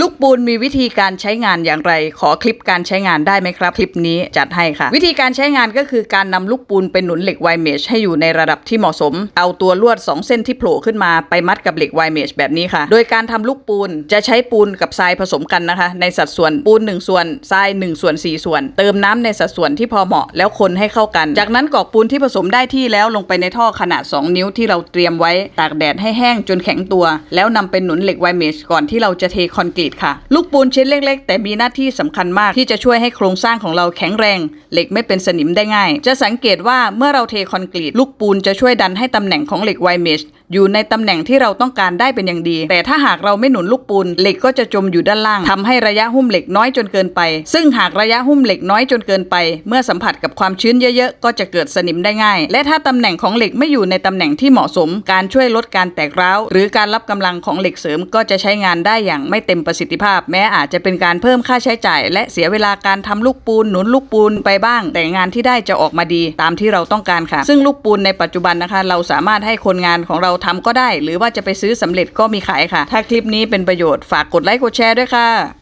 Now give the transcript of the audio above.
ลูกปูนมีวิธีการใช้งานอย่างไร ขอคลิปการใช้งานได้ไหมครับ คลิปนี้จัดให้ค่ะ วิธีการใช้งานก็คือการนำลูกปูนไปหนุนเหล็กไวเมชให้อยู่ในระดับที่เหมาะสม เอาตัวลวด 2 เส้นที่โผล่ขึ้นมาไปมัดกับเหล็กไวเมชแบบนี้ค่ะ โดยการทำลูกปูนจะใช้ปูนกับทรายผสมกันนะคะ ในสัดส่วนปูน 1 ส่วนทราย1ส่วน4 ส่วน เติมน้ำในสัดส่วนที่พอเหมาะแล้วคนให้เข้ากัน จากนั้นกรอกปูนที่ผสมได้ที่แล้วลงไปในท่อขนาด 2 นิ้วที่เราเตรียมไว้ตากแดดให้แห้งจนแข็งตัว แล้วนำไปหนุนเหล็กไวเมชก่อนที่เราจะเทคอนกรีตค่ะ ลูกปูนชิ้นเล็ก ๆ แต่มีหน้าที่สำคัญมากที่จะช่วยให้โครงสร้างของเราแข็งแรง เหล็กไม่เป็นสนิมได้ง่าย จะสังเกตว่าเมื่อเราเทคอนกรีต ลูกปูนจะช่วยดันให้ตำแหน่งของเหล็กไวเมช อยู่ในตำแหน่งที่เราต้องการได้เป็นอย่างดี แต่ถ้าหากเราไม่หนุนลูกปูนเหล็กก็จะจมอยู่ด้านล่างทำให้ระยะหุ้มเหล็กน้อยจนเกินไป ซึ่งหากระยะหุ้มเหล็กน้อยจนเกินไป เมื่อสัมผัสกับความชื้นเยอะๆ ก็จะเกิดสนิมได้ง่าย และถ้าตำแหน่งของเหล็กไม่อยู่ในตำแหน่งที่เหมาะสม การช่วยลดการแตกร้าวหรือการรับกำลังของเหล็กเสริมก็จะใช้งานได้อย่างไม่เต็มประสิทธิภาพ แม้อาจจะเป็นการเพิ่มค่าใช้จ่าย และเสียเวลาการทำลูกปูนหนุนลูกปูนไปบ้าง แต่งานที่ได้จะออกมาดี ตามที่เราต้องการค่ะ ซึ่งลูกปูนในปัจจุบันนะคะ เราสามารถให้คนงานของเราทำก็ได้ หรือว่าจะไปซื้อสำเร็จก็มีขายค่ะ ถ้าคลิปนี้เป็นประโยชน์ฝากกดไลค์กดแชร์ด้วยค่ะ